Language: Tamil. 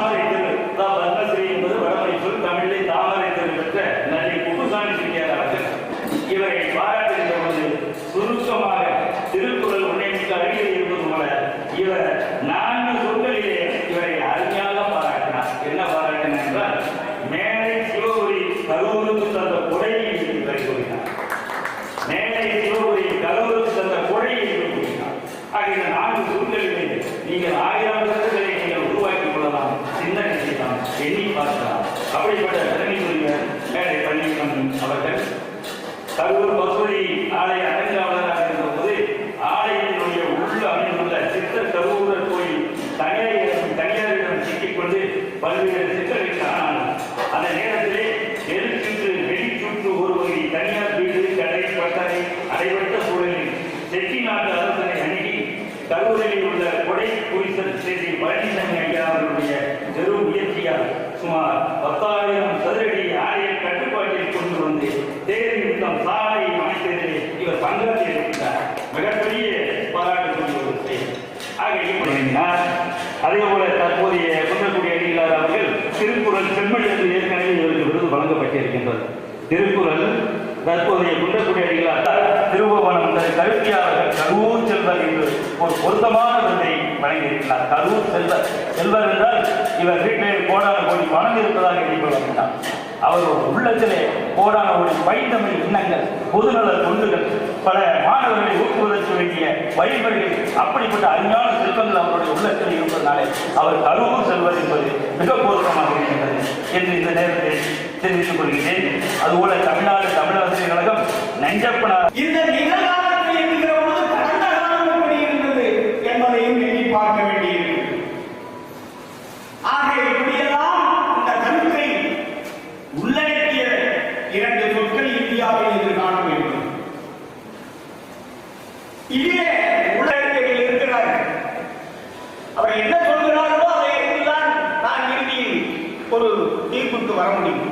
தாமரை தெரு பத்மஸ்ரீ என்பது வடமொழி சொல் தமிழில் தாமரை தெரு பெற்ற நடிகை குப்புசாமி செட்டியார் இவரை பாராட்டுகின்ற பொழுது சுருக்கமாக திருக்குறள் ஒன்றே மிக அருகில் இருப்பது போல இவர் நான்கு சொற்களிலே இவரை அருமையாக பாராட்டினார். என்ன பாராட்டினார் என்றால் மேலை சிவகுரி கரூருக்கு தந்த கொடையை இவரை கூறினார். மேலை சிவகுரி கரூருக்கு தந்த கொடையை கூறினார். ஆகிய நான்கு சொற்களிலே நீங்கள் ஆயிரம் சொற்களை எண்ணி பார்க்கலாம் அப்படிப்பட்ட திறமைக்குரிய மேடை பள்ளிக்கம் அவர்கள் கரூர் பசுரி ஆலய அடங்காவலராக இருந்தபோது ஆலயத்தினுடைய உள்ள அமைந்துள்ள சித்தர் கரூரர் கோயில் தனியாரிடம் தனியாரிடம் சிக்கிக்கொண்டு பல்வேறு சித்தர்கள் காணாமல் அந்த நேரத்திலே எதிர்ச்சுற்று வெளிச்சுற்று ஒரு வகை தனியார் வீடு கடை பட்டறை அடைபட்ட சூழலில் செட்டிநாட்டு அரசனை அணுகி கரூரில் உள்ள கொடை குறித்த ஸ்ரீ பழனிசாமி சுமார் பத்தாயிரம் சதுரடி ஆலய கட்டுப்பாட்டில் கொண்டு வந்து தேர் நிமித்தம் சாலை அமைத்ததிலே இவர் பங்கத்தில் இருக்கின்றார். மிகப்பெரிய பாராட்டுக்குரிய ஒரு செயல் ஆக அதே போல தற்போதைய குன்றக்குடி அடிகளார் அவர்கள் திருக்குறள் செம்மொழி என்று ஏற்கனவே இவருக்கு விருது வழங்கப்பட்டிருக்கின்றது. திருக்குறள் தற்போதைய குன்றக்குடி அடிகளார் திருபுவனம் கருத்தியாளர்கள் கரூர் செல்வர் என்று ஒரு பொருத்தமான விருதை வழங்கியிருக்கிறார் கரூர் செல்வர் செல்வர் என்றால் இவர் வீட்டில் கோடான கோடி பணம் இருப்பதாக எண்ணிக்கொள்ள அவர் ஒரு உள்ளத்திலே கோடான கோடி பைந்தமிழ் எண்ணங்கள் பொதுநல தொண்டுகள் பல மாணவர்களை ஊக்குவதற்கு வேண்டிய வழிமுறைகள் அப்படிப்பட்ட அருமையான செல்வங்கள் அவருடைய உள்ளத்தில் இருப்பதனாலே அவர் கரூர் செல்வர் என்பது மிக பொருத்தமாக இருக்கின்றது என்று இந்த நேரத்தில் தெரிவித்துக் கொள்கிறேன். அதுபோல தமிழ்நாடு தமிழரசு கழகம் நெஞ்சப்பனார். இந்த இரண்டு சொற்கள் இந்தியாவில் இதில் காண வேண்டும். இதுவே உலகில் இருக்கிறார் அவர் என்ன சொல்கிறாரோ அதை தான் நான் இறுதியில் ஒரு தீர்ப்புக்கு வர முடியும்.